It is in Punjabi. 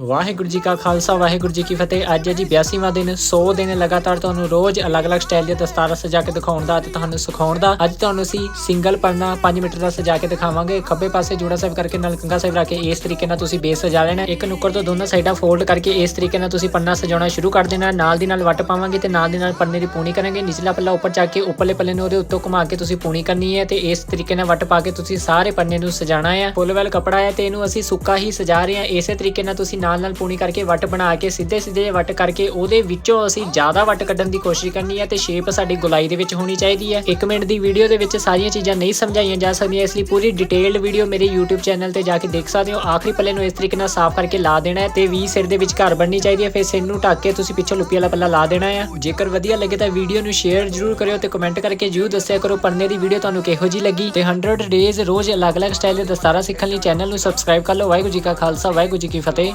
ਵਾਹਿਗੁਰੂ ਜੀ ਕਾ ਖਾਲਸਾ, ਵਾਹਿਗੁਰੂ ਜੀ ਕੀ ਫਤਿਹ। ਅੱਜ ਹੈ ਜੀ 82ਵਾਂ ਦਿਨ 100 ਦਿਨ ਲਗਾਤਾਰ ਤੁਹਾਨੂੰ ਰੋਜ਼ ਅਲੱਗ-ਅਲੱਗ ਸਟਾਈਲ ਦੀਆਂ ਦਸਤਾਰਾਂ ਸਜਾ ਕੇ ਦਿਖਾਉਣ ਦਾ ਤੇ ਤੁਹਾਨੂੰ ਸਿਖਾਉਣ ਦਾ। ਅੱਜ ਤੁਹਾਨੂੰ ਅਸੀਂ ਸਿੰਗਲ ਪਰਨਾ 5 ਮੀਟਰ ਦਾ ਸਜਾ ਕੇ ਦਿਖਾਵਾਂਗੇ। ਖੱਬੇ ਪਾਸੇ ਜੋੜਾ ਸਾਹਿਬ ਕਰਕੇ ਨਾਲ ਕੰਗਾ ਸਾਹਿਬ ਰੱਖ ਕੇ ਇਸ ਤਰੀਕੇ ਨਾਲ ਤੁਸੀਂ ਬੇਸ ਸਜਾ ਲੈਣਾ ਇੱਕ ਨੁੱਕਰ ਤੋਂ ਦੋਨੋਂ ਸਾਈਡਾਂ ਫੋਲਡ ਕਰਕੇ ਇਸ ਤਰੀਕੇ ਨਾਲ ਤੁਸੀਂ ਪੰਨਾ ਸਜਾਉਣਾ ਸ਼ੁਰੂ ਕਰ ਦੇਣਾ ਨਾਲ ਦੀ ਨਾਲ ਵੱਟ ਪਾਵਾਂਗੇ ਤੇ ਨਾਲ ਦੀ ਨਾਲ ਪੰਨੇ ਦੀ ਪੂਣੀ ਕਰਾਂਗੇ। ਨਿਚਲਾ ਪੱਲਾ ਉੱਪਰ ਚੱਕ ਕੇ ਉੱਪਰਲੇ ਪੱਲੇ ਨੂੰ ਉਹਦੇ ਉੱਤੋਂ ਘੁਮਾ ਕੇ ਤੁਸੀਂ ਪੂਣੀ ਕਰਨੀ ਹੈ ਤੇ ਇਸ ਤਰੀਕੇ ਨਾਲ ਵੱਟ ਪਾ ਕੇ ਤੁਸੀਂ ਸਾਰੇ ਪੰਨੇ ਨੂੰ ਸਜਾਣਾ ਹੈ। ਫੁੱਲ ਵੈਲ ਕਪੜਾ ਹੈ ਤੇ ਇਹਨੂੰ ਅਸੀਂ ਸੁੱਕਾ ਹੀ ਸਜਾ ਰਹੇ ਹਾਂ। ਇਸੇ ਤਰੀਕੇ ਨਾਲ ਤੁਸੀਂ ਨਾਲ ਨਾਲ ਪੂਣੀ ਕਰਕੇ ਵੱਟ ਬਣਾ ਕੇ, ਸਿੱਧੇ ਸਿੱਧੇ ਵੱਟ ਕਰਕੇ ਉਹਦੇ ਵਿੱਚੋਂ ਅਸੀਂ ਜ਼ਿਆਦਾ ਵੱਟ ਕੱਢਣ ਦੀ ਕੋਸ਼ਿਸ਼ ਕਰਨੀ ਹੈ ਤੇ ਸ਼ੇਪ ਸਾਡੀ ਗੁਲਾਈ ਦੇ ਵਿੱਚ ਹੋਣੀ ਚਾਹੀਦੀ ਹੈ। 1 ਮਿੰਟ ਦੀ ਵੀਡੀਓ ਦੇ ਵਿੱਚ ਸਾਰੀਆਂ ਚੀਜ਼ਾਂ ਨਹੀਂ ਸਮਝਾਈਆਂ ਜਾ ਸਕਦੀਆਂ, ਇਸ ਲਈ ਪੂਰੀ ਡਿਟੇਲਡ ਵੀਡੀਓ ਮੇਰੇ YouTube ਚੈਨਲ ਤੇ ਜਾ ਕੇ ਦੇਖ ਸਕਦੇ ਹੋ। ਆਖਰੀ ਪੱਲੇ ਨੂੰ ਇਸ ਤਰੀਕੇ ਨਾਲ ਸਾਫ਼ ਕਰਕੇ ਲਾ ਦੇਣਾ ਹੈ ਤੇ ਵੀ ਸਿਰ ਦੇ ਵਿੱਚ ਘਰ ਬਣਨੀ ਚਾਹੀਦੀ ਹੈ, ਫਿਰ ਸਿਰ ਨੂੰ ਢੱਕ ਕੇ ਤੁਸੀਂ ਪਿੱਛੋਂ ਲੁੱਪੀ ਵਾਲਾ ਪੱਲਾ ਲਾ ਦੇਣਾ ਹੈ। ਜੇਕਰ ਵਧੀਆ ਲੱਗੇ ਤਾਂ ਵੀਡੀਓ ਨੂੰ ਸ਼ੇਅਰ ਜ਼ਰੂਰ ਕਰਿਓ ਤੇ ਕਮੈਂਟ ਕਰਕੇ ਜਰੂਰ ਦੱਸਿਆ ਕਰੋ। ਪਰਨੇ ਦੀ ਵੀਡੀਓ ਤੁਹਾਨੂੰ ਕਿਹੋ ਜੀ ਲੱਗੀ? ਤੇ 100 ਡੇਜ਼ ਰੋਜ਼ ਅਲੱਗ-ਅਲੱਗ ਸਟਾਈਲ ਦੇ ਦਸਤਾਰਾ ਸਿੱਖਣ ਲਈ ਚੈਨਲ ਨੂੰ ਸਬਸਕ੍ਰਾਈਬ ਕਰ ਲਓ। ਵਾਹਿਗੁਰੂ ਜੀ ਕਾ ਖਾਲਸਾ, ਵਾਹਿਗੁਰੂ ਜੀ ਕੀ ਫਤਿਹ।